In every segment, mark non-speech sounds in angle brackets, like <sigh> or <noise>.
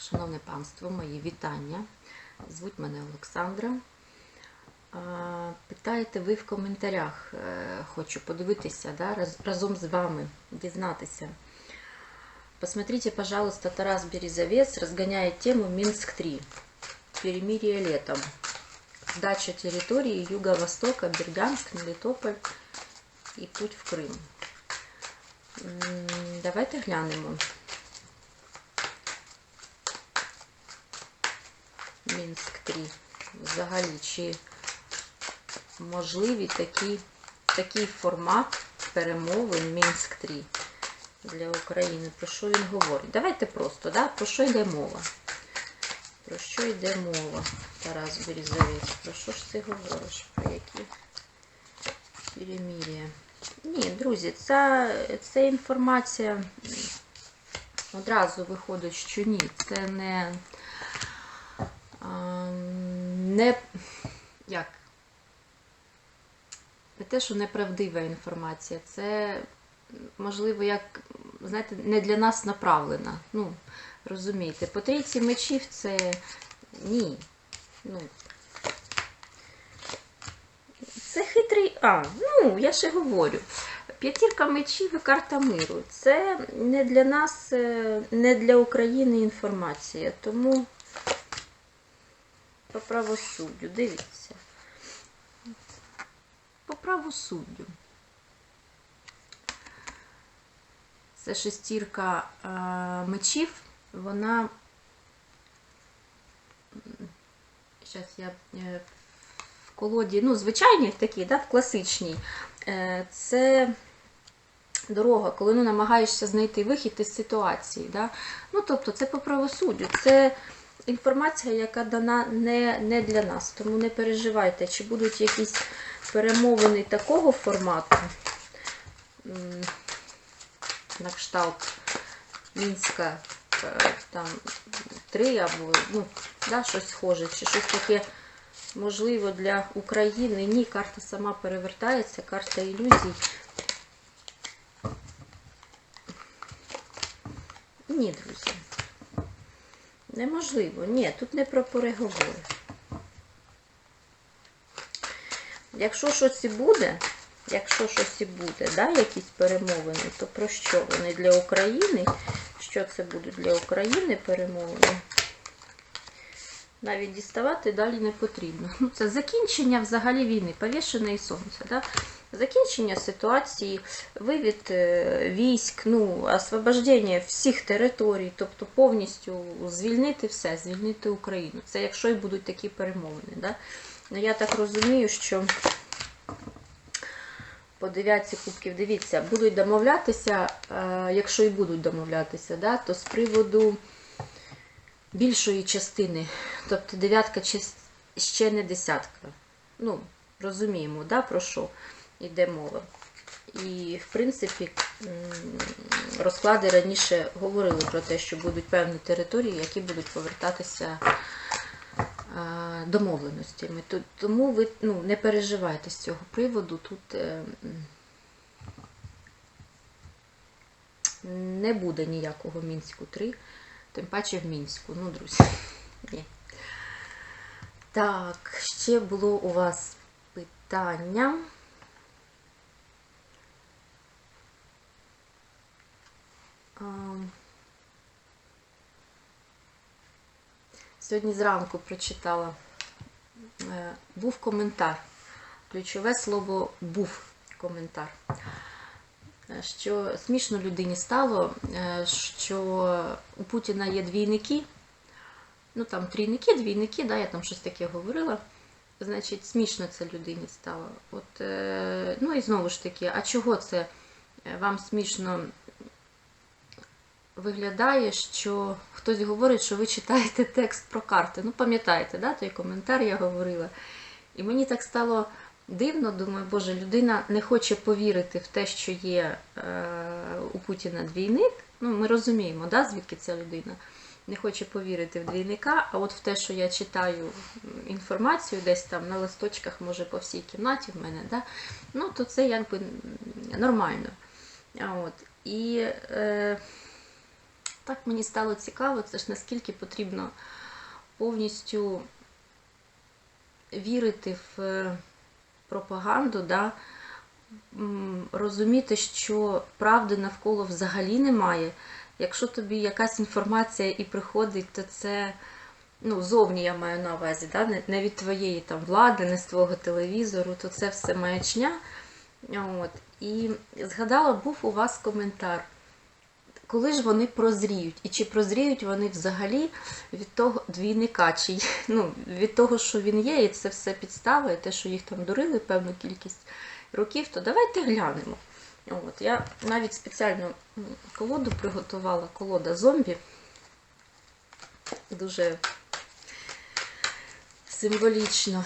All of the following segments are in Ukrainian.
Шановне панство, мої вітання. Звуть мене Олександра. Питаєте ви в коментарях, Е, хочу подивитися да, разом з вами, дізнатися. Посмотрите, пожалуйста, Тарас Березовец разгоняет тему Минск-3. Перемирие летом. Сдача территории Юго-Востока, Бердянск, Мелитополь и путь в Крим. Давайте глянемо. 3. Взагалі, чи можливі такі, такий формат перемовин Мінськ 3 для України? Про що він говорить? Давайте просто, да? про що йде мова? Про що йде мова, Тарас Березовець? Про що ж ти говориш? Про які перемір'я? Ні, друзі, ця, ця інформація одразу виходить, що ні. Це не, не як? Не те, що неправдива інформація, це, можливо, як, знаєте, не для нас направлена. Ну, розумієте, по трійці мечів це ні. Ну, це хитрий. А, ну, я ще говорю. П'ятірка мечів і карта миру. Це не для нас, е, не для України інформація. Тому по правосуддю, дивіться. По правосуддю. Це шестірка мечів. Вона. Зараз я е, в колоді, ну, звичайній такі, да, в класичній. Е, це дорога, коли ну, намагаєшся знайти вихід із ситуації. Да? Ну, тобто, це по правосуддю. Це інформація, яка дана не, не для нас. Тому не переживайте, чи будуть якісь перемовини такого формату. На кшталт Мінська е, там три або ну, да, щось схоже, чи щось таке можливо для України. Ні, карта сама перевертається, карта ілюзій. Ні, друзі. Неможливо. Ні, тут не про переговори. Якщо щось і буде, якщо щось і буде, да, якісь перемовини, то про що вони для України? Що це будуть для України перемовини? Навіть діставати далі не потрібно. Ну, це закінчення взагалі війни, повішене і сонце. Да? Закінчення ситуації, вивід е, військ, ну, освобождення всіх територій, тобто повністю звільнити все, звільнити Україну. Це якщо і будуть такі перемовини. Да? Ну, я так розумію, що по дев'ятці кубків, дивіться, будуть домовлятися, е, якщо і будуть домовлятися, да, то з приводу більшої частини, тобто дев'ятка ще не десятка. Ну, розуміємо, да, про що йде мова. І, в принципі, розклади раніше говорили про те, що будуть певні території, які будуть повертатися домовленостями. Тому ви ну, не переживайте з цього приводу. Тут е, не буде ніякого Мінську 3, тим паче в Мінську. Ну, друзі, ні. Так, ще було у вас питання. Сьогодні зранку прочитала. Е, Був коментар. Ключове слово був коментар. Е, Що смішно людині стало, е, що у Путіна є двійники, ну там трійники, двійники, да, я там щось таке говорила. Значить, смішно це людині стало. От, ну і знову ж таки, а чого це вам смішно виглядає, що хтось говорить, що ви читаєте текст про карти. Ну, пам'ятаєте, да, той коментар я говорила. І мені так стало дивно, думаю, боже, людина не хоче повірити в те, що є е, у Путіна двійник. Ну, ми розуміємо, да, звідки ця людина не хоче повірити в двійника, а от в те, що я читаю інформацію десь там на листочках, може, по всій кімнаті в мене, да, ну, то це якби нормально. От. І е, Так мені стало цікаво, це ж наскільки потрібно повністю вірити в е, пропаганду, да? розуміти, що правди навколо взагалі немає. Якщо тобі якась інформація і приходить, то це ну, зовні я маю на увазі, да? не, від твоєї там влади, не з твого телевізору, то це все маячня. От. І згадала, був у вас коментар. Коли ж вони прозріють? І чи прозріють вони взагалі від того двійника, чи ну, від того, що він є, і це все підстава, і те, що їх там дурили певну кількість років, то давайте глянемо. От, я навіть спеціально колоду приготувала, колода зомбі. Дуже символічно.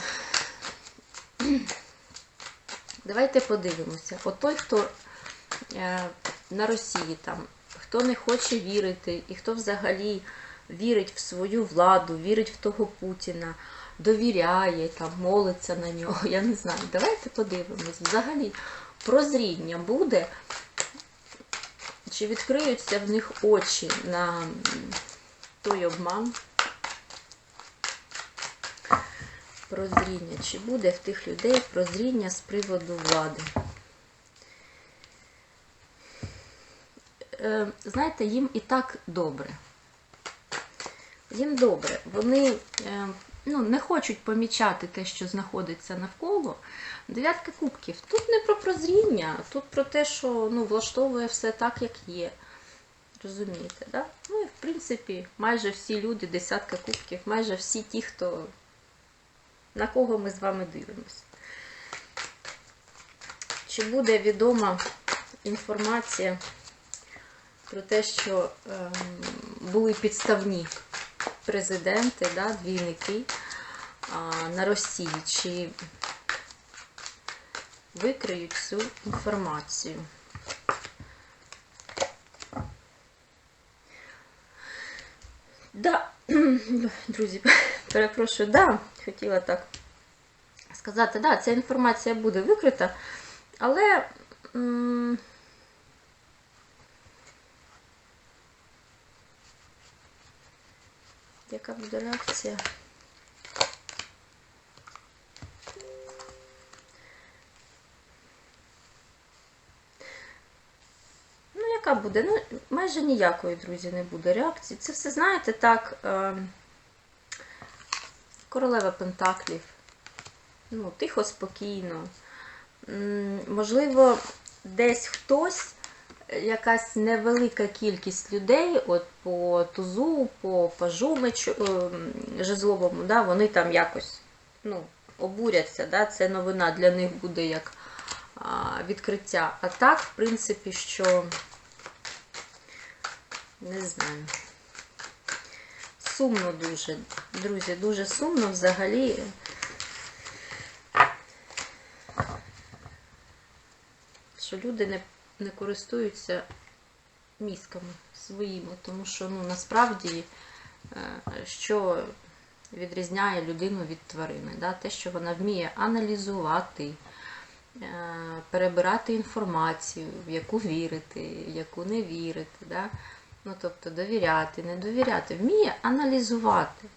Давайте подивимося. От той, хто е, на Росії там, хто не хоче вірити, і хто взагалі вірить в свою владу, вірить в того Путіна, довіряє, там, молиться на нього, <laughs> я не знаю. Давайте подивимось. Взагалі, прозріння буде, чи відкриються в них очі на той обман. Прозріння, чи буде в тих людей прозріння з приводу влади? Знаєте, їм і так добре. Їм добре. Вони е, ну, не хочуть помічати те, що знаходиться навколо. Дев'ятка кубків. Тут не про прозріння, тут про те, що ну, влаштовує все так, як є. Розумієте, да? Ну і в принципі, майже всі люди, десятка кубків, майже всі ті, хто на кого ми з вами дивимося. Чи буде відома інформація про те, що ем, були підставні президенти, да, двійники на Росії? Чи викриють цю інформацію? Да, <clears throat> друзі, <clears throat> перепрошую, да, хотіла так сказати, да, ця інформація буде викрита, але м, яка буде реакція? Ну, яка буде? Ну, майже ніякої, друзі, не буде реакції. Це все, знаєте, так, е, королева Пентаклів. Ну, тихо, спокійно. Можливо, десь хтось, якась невелика кількість людей, от по тузу, по пажу мечу, ем, жезловому, да, вони там якось ну, обуряться. Да, це новина для них буде як відкриття. А так, в принципі, що не знаю. Сумно дуже, друзі, дуже сумно взагалі. Що люди не, не користуються мізками своїми, тому що ну, насправді, е, що відрізняє людину від тварини, да? те, що вона вміє аналізувати, е, перебирати інформацію, в яку вірити, в яку не вірити. Да? Ну, тобто довіряти, не довіряти, вміє аналізувати.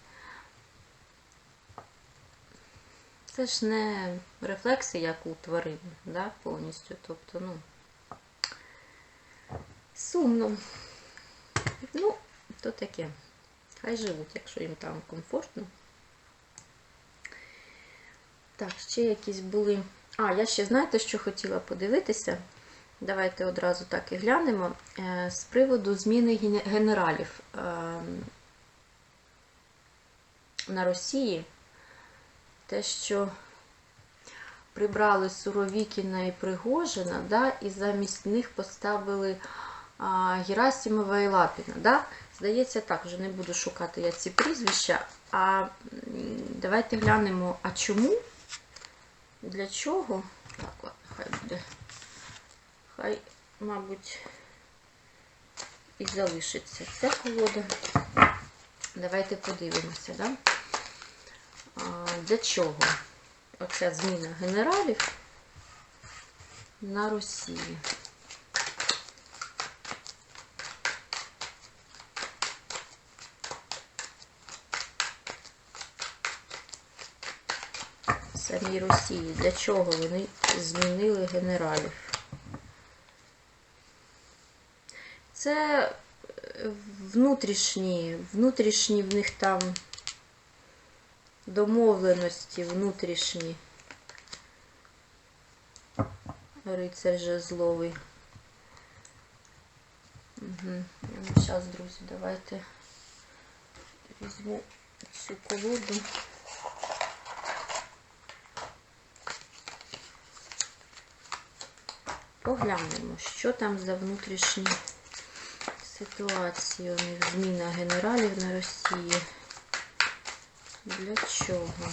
Це ж не рефлекси, як у тварин, да, повністю. Тобто, ну, сумно. Ну, то таке. Хай живуть, якщо їм там комфортно. Так, ще якісь були. А, я ще знаєте, що хотіла подивитися? Давайте одразу так і глянемо. Е, З приводу зміни генералів ем, на Росії. Те, що прибрали Суровікіна і Пригожина, да, і замість них поставили Герасимова і Лапіна. Да? Здається, так, вже не буду шукати я ці прізвища. А давайте глянемо, а чому? Для чого? Так, ладно, хай буде. Хай, мабуть, і залишиться ця колода. Давайте подивимося, да? А, для чого оця зміна генералів на Росії? Самій Росії. Для чого вони змінили генералів? Це е, внутрішні, внутрішні в них там домовленості, внутрішні. Рицар жезловий. Угу. Зараз, друзі, давайте візьму цю колоду. Поглянемо, що там за внутрішні ситуації у них зміна генералів на Росії. Для чого?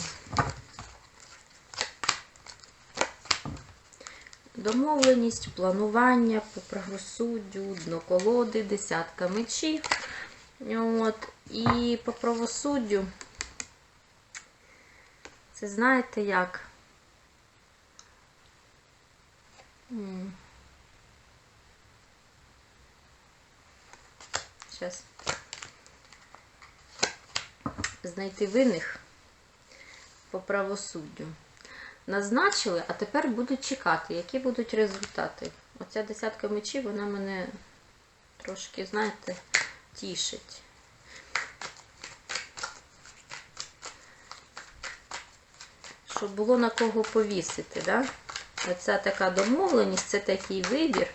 Домовленість, планування по правосуддю, дно колоди, десятка мечів. От. І по правосуддю, це знаєте як? Зараз. Знайти винних по правосуддю. Назначили, а тепер будуть чекати, які будуть результати. Оця десятка мечів, вона мене трошки, знаєте, тішить. Щоб було на кого повісити, да? Оця така домовленість, це такий вибір.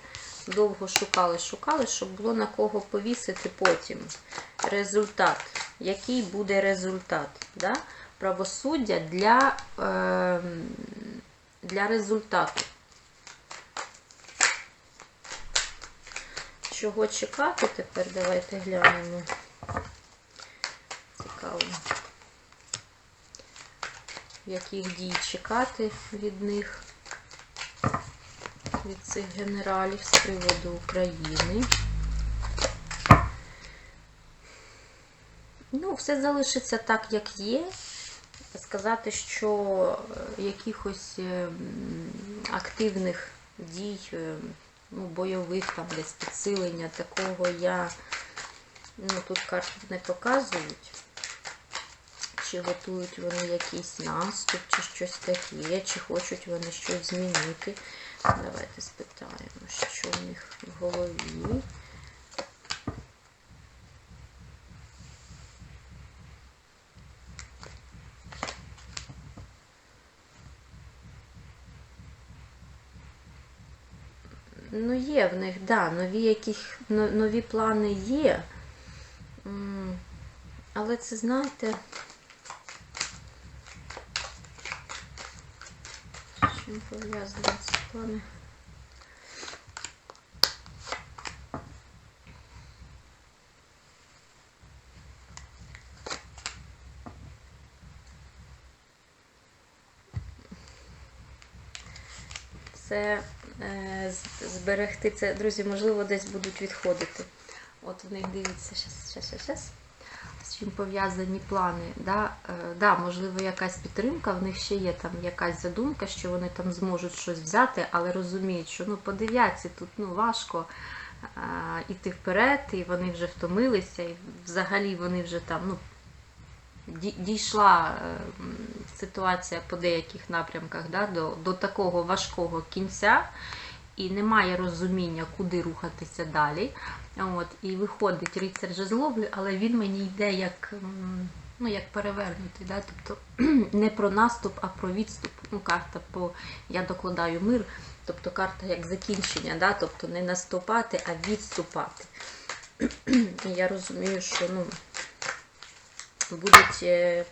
Довго шукали, шукали, щоб було на кого повісити потім. Результат. Який буде результат? Да? Правосуддя для, е, для результату. Чого чекати тепер? Давайте глянемо. Цікаво. Яких дій чекати від них, від цих генералів з приводу України. Ну, все залишиться так, як є. Сказати, що якихось активних дій, ну, бойових там десь підсилення такого я, ну, тут карти не показують. Чи готують вони якийсь наступ, чи щось таке, чи хочуть вони щось змінити. Давайте спитаємо, що в них в голові. Ну, є в них, да, нові яких, нові плани є. Але це, знаєте, з чим пов'язані ці? Це е, зберегти це, друзі, можливо, десь будуть відходити. От в них дивіться, щас, щас, щас, щас. Чим пов'язані плани. Да? Е, да, Можливо, якась підтримка, в них ще є там якась задумка, що вони там зможуть щось взяти, але розуміють, що ну, по дев'ятці тут ну, важко е, іти вперед, і вони вже втомилися, і взагалі вони вже там. ну, Дійшла ситуація по деяких напрямках да, до до такого важкого кінця, і немає розуміння, куди рухатися далі. От, І виходить рицар жезловлі, але він мені йде як ну, як перевернутий. Да? Тобто <clears throat> не про наступ, а про відступ. Ну, Карта по я докладаю мир, тобто карта як закінчення, да? тобто не наступати, а відступати. <clears throat> Я розумію, що ну, будуть е,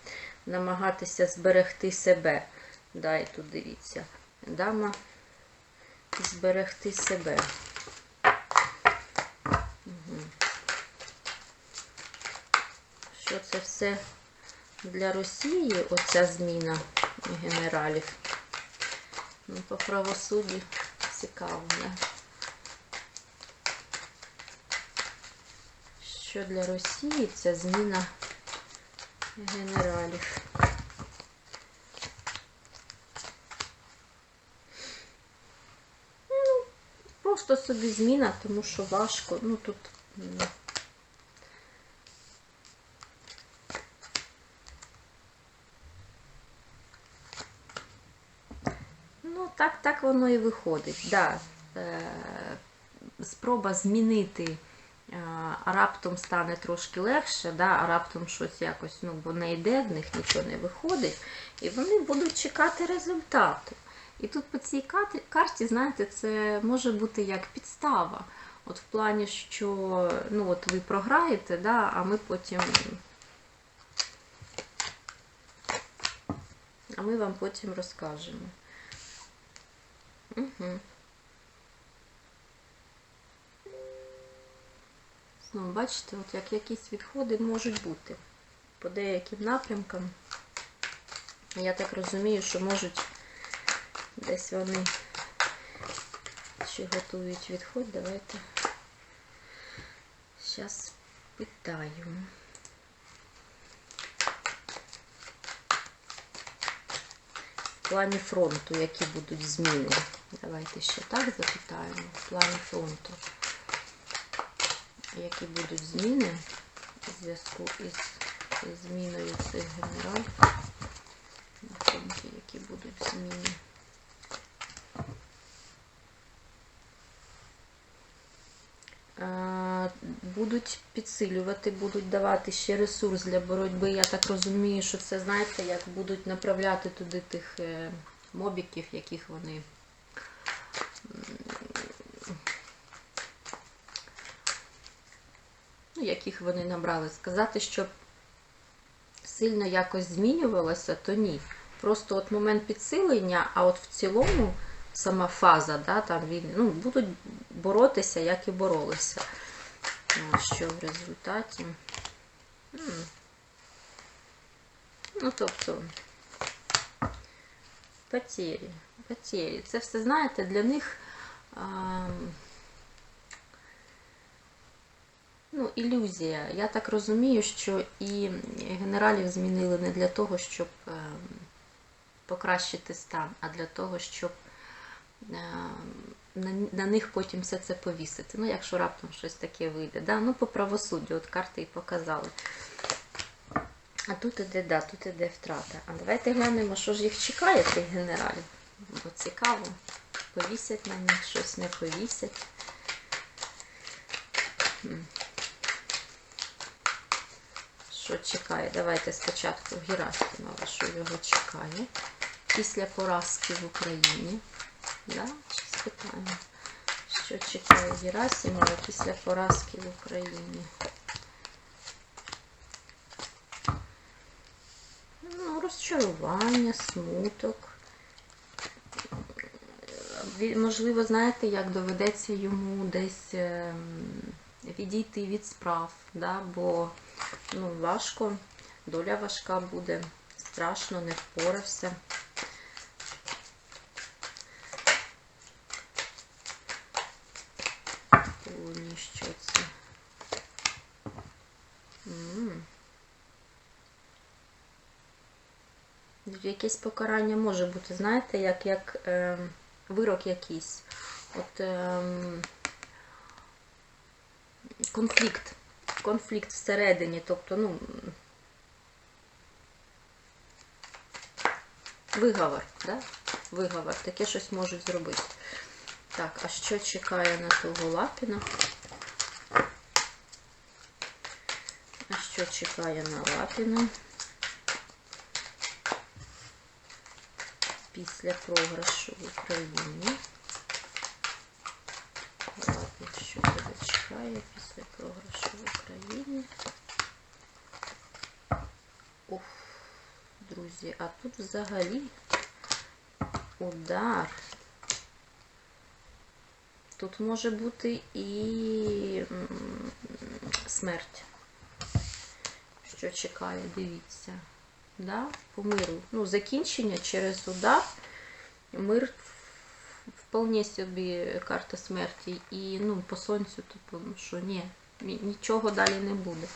намагатися зберегти себе. Да, і тут дивіться, дама зберегти себе. Угу. Що це все для Росії, оця зміна генералів? Ну, по правосуддю цікаво, не? Що для Росії ця зміна генералів? Просто собі зміна, тому що важко. Ну тут. Ну, так, так воно і виходить. Да. Е, спроба змінити, е, а раптом стане трошки легше, да, а раптом щось якось ну, бо не йде, в них нічого не виходить, і вони будуть чекати результату. І тут по цій карті, знаєте, це може бути як підстава. От в плані, що ну, от ви програєте, да, а ми потім. А ми вам потім розкажемо. Угу. Знову бачите, от як якісь відходи можуть бути по деяким напрямкам. Я так розумію, що можуть десь вони ще готують відход. Давайте зараз питаю. В плані фронту, які будуть зміни. Давайте ще так запитаємо. В плані фронту. Які будуть зміни у зв'язку із, зміною цих генералів. На які будуть зміни. Е, Будуть підсилювати, будуть давати ще ресурс для боротьби. Я так розумію, що це, знаєте, як будуть направляти туди тих е, мобіків, яких вони ну, яких вони набрали. Сказати, що сильно якось змінювалося, то ні. Просто от момент підсилення, а от в цілому сама фаза, да, там ну, будуть боротися, як і боролися. Що в результаті? Ну, тобто, потері, потері. Це все, знаєте, для них. А, Ну, ілюзія. Я так розумію, що і генералів змінили не для того, щоб е, покращити стан, а для того, щоб е, на, на них потім все це повісити. Ну, якщо раптом щось таке вийде. Да? Ну, по правосуддю, от карти і показали. А тут іде, да, тут іде втрата. А давайте глянемо, що ж їх чекає, тих генералів. Бо цікаво, повісять на них, щось не повісять. Що чекає? Давайте спочатку Герасимова, що його чекає. Після поразки в Україні. Да? Спитаємо, що чекає Герасимова після поразки в Україні? Ну, розчарування, смуток. Можливо, знаєте, як доведеться йому десь ем, відійти від справ, да? бо ну, важко, доля важка буде, страшно, не впорався. Ні, що це? М. Якесь покарання може бути, знаєте, як, як ем, вирок якийсь. От ем, конфлікт. Конфлікт всередині, тобто, ну. Виговор, да? Виговор. Таке щось можуть зробити. Так, а що чекає на того Лапіна? А що чекає на Лапіна? Після програшу в Україні. Лапін, що тебе чекає після програшу в Україні? Уф, друзі, а тут взагалі удар. Тут може бути і смерть. Що чекає, дивіться. Да? По миру. Ну, закінчення через удар. Мир вполне собі карта смерті. І ну, по сонцю, типу, ну, що ні, ні- нічого далі не буде.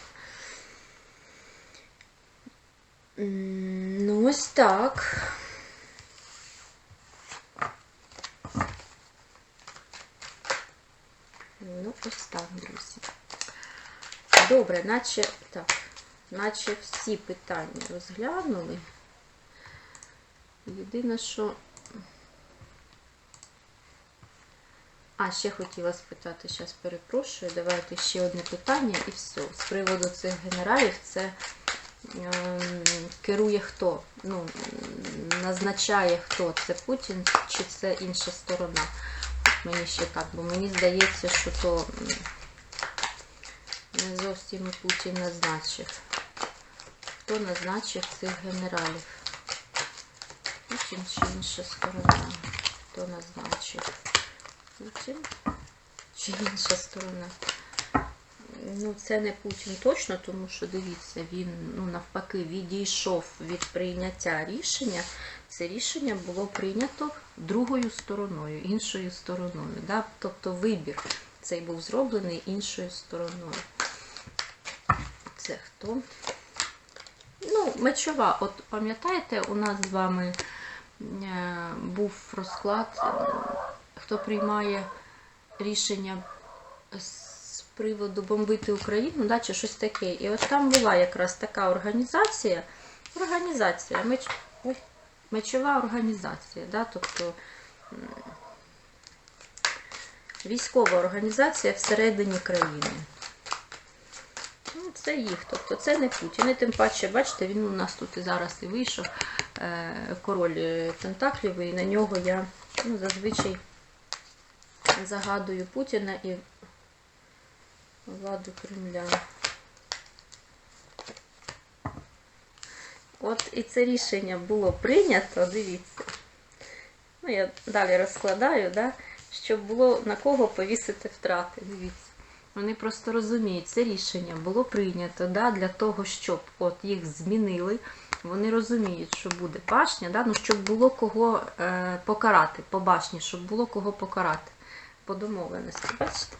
Ну, ось так. Ну, ось так, друзі. Добре, наче так, наче всі питання розглянули. Єдине, що А, ще хотіла спитати, зараз перепрошую. Давайте ще одне питання і все. З приводу цих генералів це ем, керує хто? Ну, назначає хто? Це Путін чи це інша сторона? Мені ще так, бо мені здається, що то не зовсім Путін назначив. Хто назначив цих генералів? Путін чи інша сторона? Хто назначив? Путін чи інша сторона? Ну, це не Путін точно, тому що дивіться, він ну, навпаки відійшов від прийняття рішення. Це рішення було прийнято другою стороною, іншою стороною. Да? Тобто вибір цей був зроблений іншою стороною. Це хто? Ну, мечова, от пам'ятаєте, у нас з вами е, був розклад, хто приймає рішення з приводу бомбити Україну, да, чи щось таке. І от там була якраз така організація, організація, меч, ой, мечова організація, да, тобто військова організація всередині країни. Це їх, тобто це не Путін. І тим паче, бачите, він у нас тут і зараз і вийшов, е, король е, Пентаклів, і на нього я ну, зазвичай загадую Путіна і владу Кремля. От і це рішення було прийнято, дивіться. Ну, я далі розкладаю, да, щоб було на кого повісити втрати. Дивіться. Вони просто розуміють, це рішення було прийнято да, для того, щоб от їх змінили. Вони розуміють, що буде башня, да, ну, щоб було кого е, покарати по башні, щоб було кого покарати по домовленості. Бачите?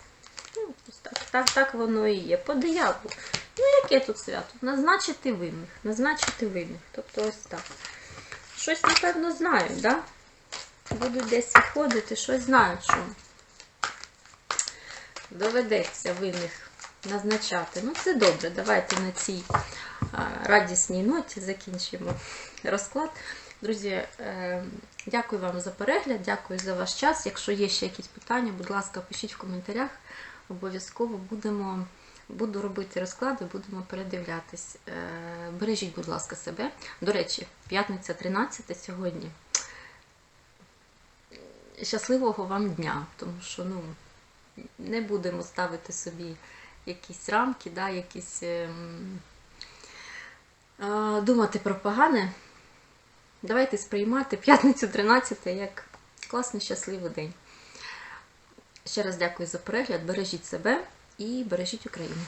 Ну, так, так, так воно і є. По дияволу. Ну, яке тут свято? Назначити винних. Назначити винних. Тобто ось так. Щось, напевно, знають, да? Будуть десь виходити, щось знають, що доведеться винних назначати. Ну, це добре. Давайте на цій радісній ноті закінчимо розклад. Друзі, е, дякую вам за перегляд, дякую за ваш час. Якщо є ще якісь питання, будь ласка, пишіть в коментарях. Обов'язково будемо, буду робити розклади, будемо передивлятись. Е, Бережіть, будь ласка, себе. До речі, п'ятниця 13 сьогодні. Щасливого вам дня, тому що ну, не будемо ставити собі якісь рамки, да, якісь е, е, думати про погане. Давайте сприймати п'ятницю 13 як класний щасливий день. Ще раз дякую за перегляд. Бережіть себе і бережіть Україну.